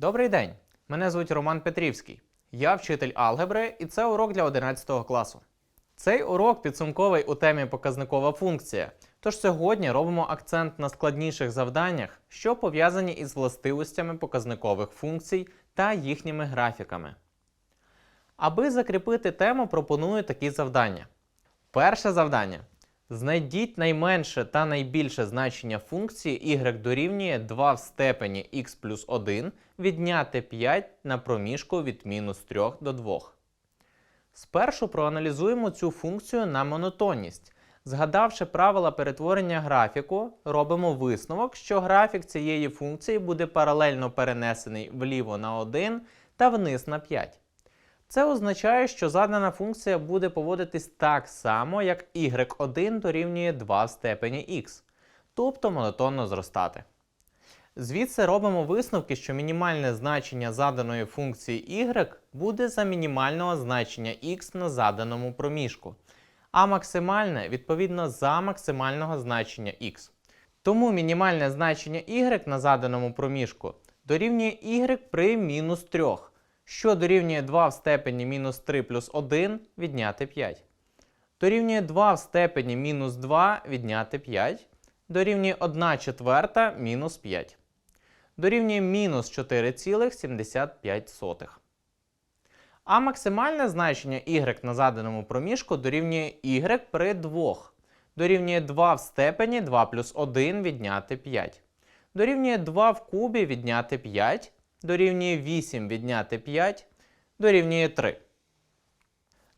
Добрий день! Мене звуть Роман Петрівський. Я вчитель алгебри, і це урок для 11 класу. Цей урок підсумковий у темі показникова функція. Тож сьогодні робимо акцент на складніших завданнях, що пов'язані із властивостями показникових функцій та їхніми графіками. Аби закріпити тему, пропоную такі завдання. Перше завдання. Знайдіть найменше та найбільше значення функції y дорівнює 2 в степені x плюс 1 відняти 5 на проміжку від мінус 3 до 2. Спершу проаналізуємо цю функцію на монотонність. Згадавши правила перетворення графіку, робимо висновок, що графік цієї функції буде паралельно перенесений вліво на 1 та вниз на 5. Це означає, що задана функція буде поводитись так само, як y1 дорівнює 2 в степені x, тобто монотонно зростати. Звідси робимо висновки, що мінімальне значення заданої функції y буде за мінімального значення x на заданому проміжку, а максимальне відповідно за максимального значення x. Тому мінімальне значення y на заданому проміжку дорівнює y при мінус 3, що дорівнює 2 в степені мінус 3 плюс 1 відняти 5. Дорівнює 2 в степені мінус 2 відняти 5. Дорівнює 1 четверта мінус 5. Дорівнює мінус 4,75. А максимальне значення y на заданому проміжку дорівнює y при 2. Дорівнює 2 в степені 2 плюс 1 відняти 5. Дорівнює 2 в кубі відняти 5. Дорівнює 8 відняти 5. Дорівнює 3.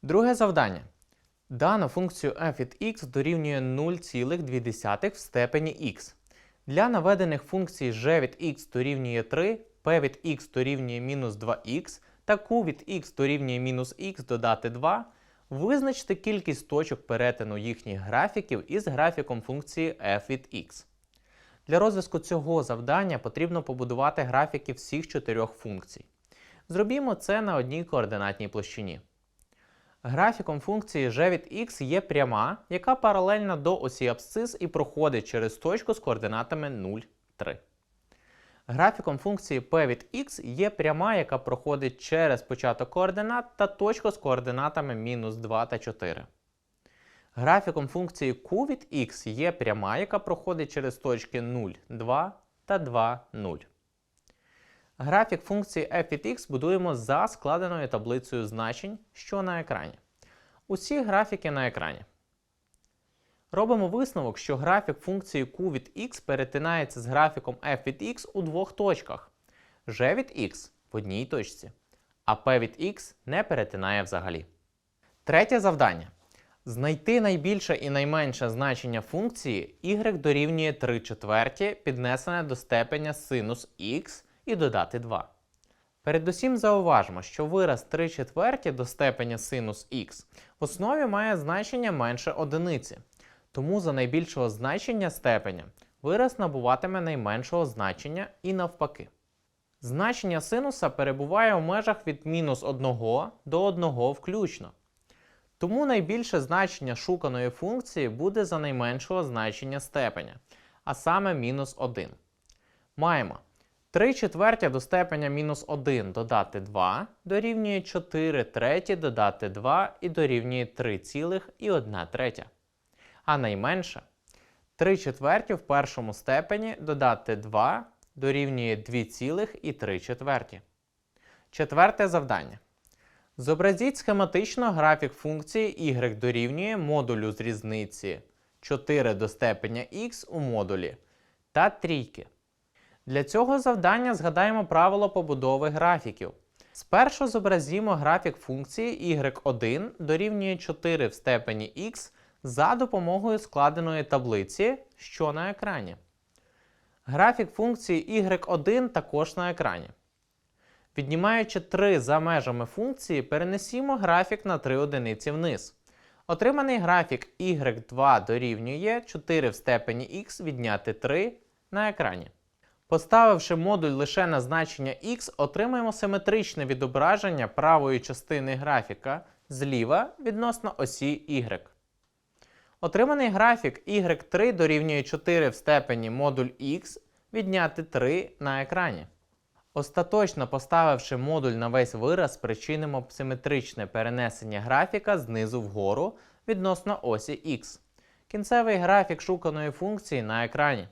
Друге завдання. Дану функцію f від x дорівнює 0,2 в степені x. Для наведених функцій g від x дорівнює 3, p від x дорівнює мінус 2х та q від x дорівнює мінус х додати 2, визначте кількість точок перетину їхніх графіків із графіком функції f від x. Для розв'язку цього завдання потрібно побудувати графіки всіх чотирьох функцій. Зробімо це на одній координатній площині. Графіком функції g від x є пряма, яка паралельна до осі абсцис і проходить через точку з координатами 0, 3. Графіком функції p від x є пряма, яка проходить через початок координат та точку з координатами мінус 2 та 4. Графіком функції q від x є пряма, яка проходить через точки 0, 2 та 2, 0. Графік функції f від x будуємо за складеною таблицею значень, що на екрані. Усі графіки на екрані. Робимо висновок, що графік функції q від x перетинається з графіком f від x у двох точках. g від x в одній точці, а p від x не перетинає взагалі. Третє завдання. Знайти найбільше і найменше значення функції y дорівнює 3 четверті піднесене до степеня синус x і додати 2. Передусім зауважимо, що вираз 3 четверті до степеня синус х в основі має значення менше одиниці. Тому за найбільшого значення степеня вираз набуватиме найменшого значення і навпаки. Значення синуса перебуває у межах від мінус 1 до 1 включно. Тому найбільше значення шуканої функції буде за найменшого значення степеня, а саме мінус 1. Маємо 3 четверті до степеня мінус 1 додати 2 дорівнює 4 треті додати 2 і дорівнює 3,1 третя. А найменше 3 четверті в першому степені додати 2 дорівнює 2,3 четверті. Четверте завдання. Зобразіть схематично графік функції y дорівнює модулю з різниці 4 до степеня x у модулі та трійки. Для цього завдання згадаємо правило побудови графіків. Спершу зобразімо графік функції y1 дорівнює 4 в степені x за допомогою складеної таблиці, що на екрані. Графік функції y1 також на екрані. Віднімаючи 3 за межами функції, перенесімо графік на 3 одиниці вниз. Отриманий графік y2 дорівнює 4 в степені x відняти 3 на екрані. Поставивши модуль лише на значення x, отримаємо симетричне відображення правої частини графіка зліва відносно осі y. Отриманий графік y3 дорівнює 4 в степені модуль x відняти 3 на екрані. Остаточно поставивши модуль на весь вираз, спричинимо симетричне перенесення графіка знизу вгору відносно осі X. Кінцевий графік шуканої функції на екрані.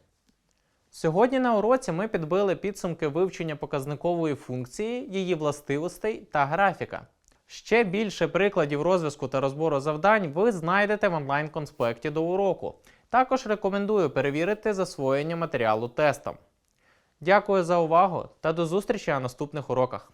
Сьогодні на уроці ми підбили підсумки вивчення показникової функції, її властивостей та графіка. Ще більше прикладів розв'язку та розбору завдань ви знайдете в онлайн-конспекті до уроку. Також рекомендую перевірити засвоєння матеріалу тестом. Дякую за увагу та до зустрічі на наступних уроках.